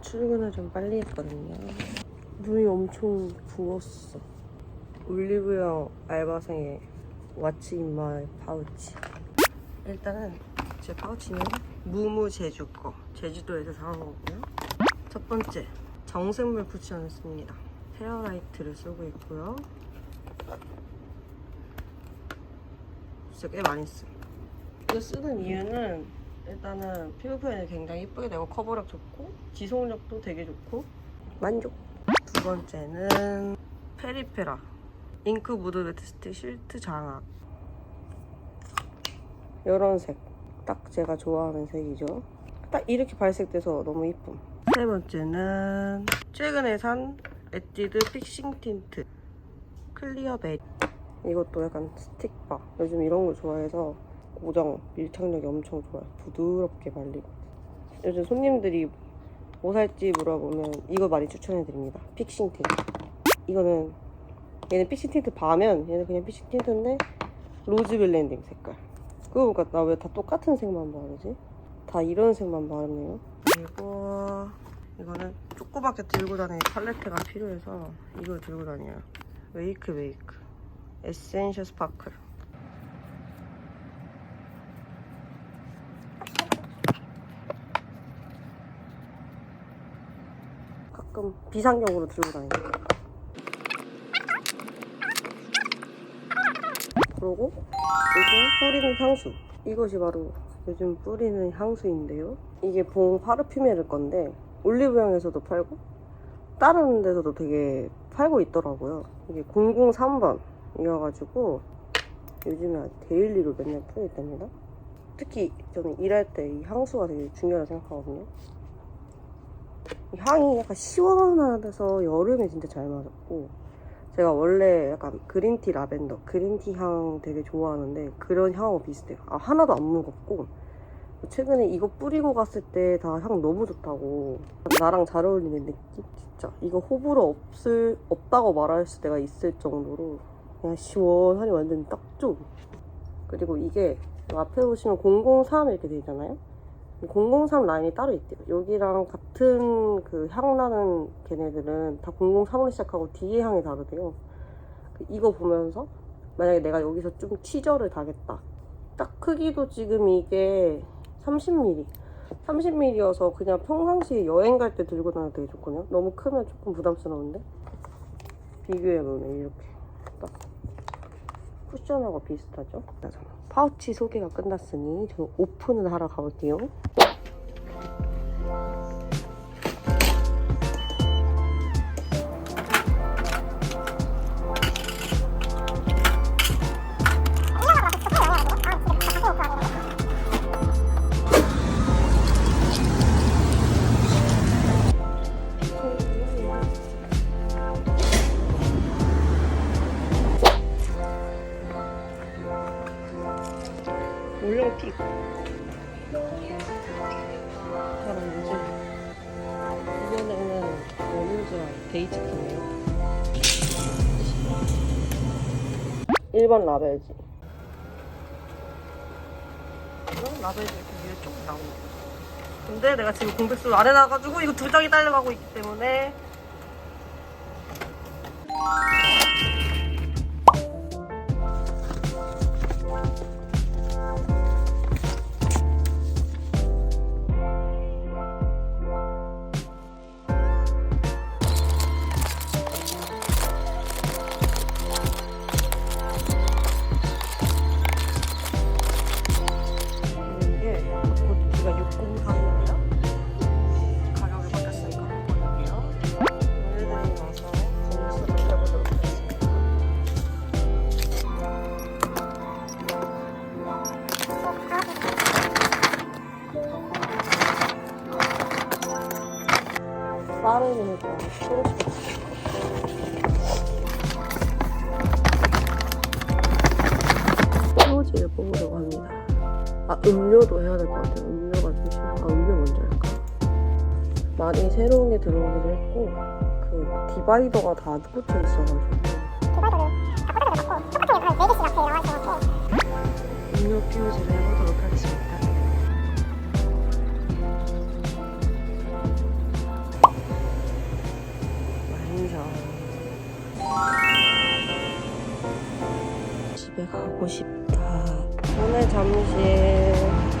출근을 좀 빨리 했거든요. 눈이 엄청 부었어. 올리브영 알바생의 왓츠 인마이 파우치. 일단은 제 파우치는 무무 제주 거. 제주도에서 사온 거고요. 첫 번째, 정색물 쿠션을 씁니다. 헤어라이트를 쓰고 있고요. 진짜 꽤 많이 써. 이거 쓰는 이유는 일단은 피부 표현이 굉장히 예쁘게 되고 커버력 좋고 지속력도 되게 좋고 만족. 두 번째는 페리페라 잉크 무드 매트 스틱 실트 장악. 이런 색. 딱 제가 좋아하는 색이죠. 딱 이렇게 발색돼서 너무 이쁨. 세 번째는 최근에 산 에뛰드 픽싱 틴트 클리어 베리. 이것도 약간 스틱바. 요즘 이런 걸 좋아해서 고정 밀착력이 엄청 좋아요. 부드럽게 발리고. 요즘 손님들이 뭐 살지 물어보면 이거 많이 추천해드립니다. 픽싱 틴트. 이거는 얘는 픽싱 틴트 바면 얘는 그냥 픽싱 틴트인데 로즈 블렌딩 색깔. 그거 보니까 나 왜 다 똑같은 색만 바르지? 다 이런 색만 바르네요. 그리고 이거는 조그맣게 들고 다니는 팔레트가 필요해서 이걸 들고 다녀요. 웨이크 웨이크 에센셜 스파클. 가끔 비상용으로 들고 다니는 거. 그리고 요즘 뿌리는 향수. 이것이 바로 요즘 뿌리는 향수인데요. 이게 봉 파르퓨메르 건데 올리브영에서도 팔고 다른 데서도 되게 팔고 있더라고요. 이게 003번 이어가지고 요즘에 아주 데일리로 맨날 뿌고 있답니다. 특히 저는 일할 때 이 향수가 되게 중요하다고 생각하거든요. 이 향이 약간 시원하면서 여름에 진짜 잘 맞았고 제가 원래 약간 그린티 라벤더, 그린티 향 되게 좋아하는데 그런 향하고 비슷해요. 아 하나도 안 무겁고 최근에 이거 뿌리고 갔을 때 다 향 너무 좋다고 나랑 잘 어울리는 느낌? 진짜 이거 호불호 없을 없다고 말할 때가 있을 정도로 그냥 시원하니 완전 딱 좋은 그리고 이게 앞에 보시면 003 이렇게 돼 있잖아요 003 라인이 따로 있대요. 여기랑 같은 그 향 나는 걔네들은 다 003으로 시작하고 뒤에 향이 다르대요. 그 이거 보면서 만약에 내가 여기서 좀 치절을 당했다. 딱 크기도 지금 이게 30mm. 30mm여서 그냥 평상시에 여행 갈 때 들고 다녀도 되게 좋거든요. 너무 크면 조금 부담스러운데. 비교해보면 이렇게 딱 쿠션하고 비슷하죠. 파우치 소개가 끝났으니 저 오픈을 하러 가볼게요. 올림픽 사람이지 이번에는 원유즈랑 데이트카네요. 1번 라벨지 이건 라벨지 이렇게 위에 쭉 나오네 근데 내가 지금 공백수 안 해놔가지고 이거 두 장이 딸려가고 있기 때문에 빠르니까. 표지를 뽑으려고 합니다. 아 음료도 해야 될 것 같아요. 음료가 좀 싫어. 아 음료 먼저 할까? 많이 새로운 게 들어오기도 했고 그 디바이더가 다 꽂혀 있어가지고 음료 표지를 집에 가고 싶다. 오늘 잠시